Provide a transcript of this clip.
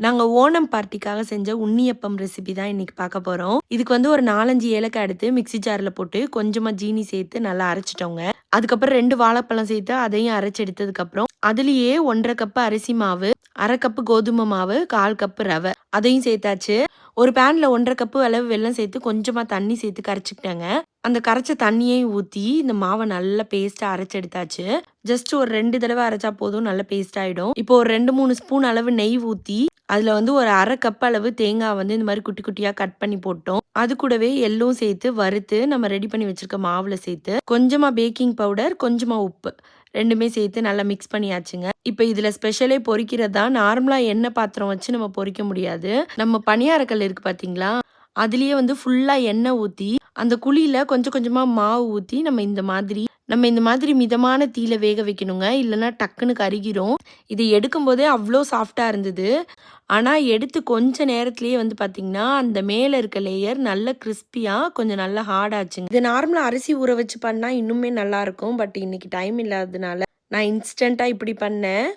நாங்கள் ஓணம் பார்ட்டிக்காக செஞ்ச உண்ணியப்பம் ரெசிபி தான் இன்னைக்கு பார்க்க போகிறோம் இதுக்கு வந்து ஒரு நாலஞ்சு ஏலக்காய் எடுத்து மிக்ஸி ஜாரில் போட்டு கொஞ்சமாக ஜீனி சேர்த்து நல்லா அரைச்சிட்டோங்க. அதுக்கப்புறம் ரெண்டு வாழைப்பழம் சேர்த்து அதையும் அரைச்சி எடுத்ததுக்கப்புறம் அதுலேயே ஒன்றரை கப்பு அரிசி மாவு அரை கப்பு கோதுமை மாவு கால் கப்பு ரவை அதையும் சேர்த்தாச்சு. ஒரு பேனில் ஒன்றரை கப்பு அளவு வெல்லம் சேர்த்து கொஞ்சமாக தண்ணி சேர்த்து கரைச்சிக்கிட்டேங்க. அந்த கரைச்ச தண்ணியையும் ஊற்றி இந்த மாவை நல்லா பேஸ்ட்டாக அரைச்சி எடுத்தாச்சு. ஜஸ்ட் ஒரு ரெண்டு தடவை அரைச்சா போதும் நல்ல பேஸ்ட் ஆகிடும் இப்போ ஒரு ரெண்டு மூணு ஸ்பூன் அளவு நெய் ஊற்றி அதில் வந்து ஒரு அரை கப் அளவு தேங்காய் வந்து இந்த மாதிரி குட்டி குட்டியாக கட் பண்ணி போட்டோம். அது கூடவே எள்ளும் சேர்த்து வறுத்து நம்ம ரெடி பண்ணி வச்சிருக்க மாவில் சேர்த்து கொஞ்சமாக பேக்கிங் பவுடர் கொஞ்சமாக உப்பு ரெண்டுமே சேர்த்து நல்லா மிக்ஸ் பண்ணியாச்சுங்க. இப்போ இதில் ஸ்பெஷலே பொறிக்கிறது தான் நார்மலாக எண்ணெய் பாத்திரம் வச்சு நம்ம பொரிக்க முடியாது. நம்ம பணியாரக்கல் இருக்குது பார்த்தீங்களா அதுலேயே வந்து ஃபுல்லாக எண்ணெய் ஊற்றி அந்த குழியில் கொஞ்சம் கொஞ்சமாக மாவு ஊற்றி நம்ம இந்த மாதிரி நம்ம இந்த மாதிரி மிதமான தீயில வேக வைக்கணுங்க. இல்லைன்னா டக்குன்னு கருகிரும். இது எடுக்கும்போதே அவ்வளோ சாஃப்டாக இருந்தது. ஆனால் எடுத்து கொஞ்ச நேரத்துலேயே வந்து பார்த்திங்கன்னா அந்த மேலே இருக்க லேயர் நல்ல கிறிஸ்பியாக கொஞ்சம் நல்லா ஹார்டாச்சுங்க இது நார்மலாக அரிசி ஊற வச்சு பண்ணால் இன்னுமே நல்லாயிருக்கும் பட் இன்னைக்கு டைம் இல்லாததுனால நான் இன்ஸ்டண்ட்டாக இப்படி பண்ணேன்.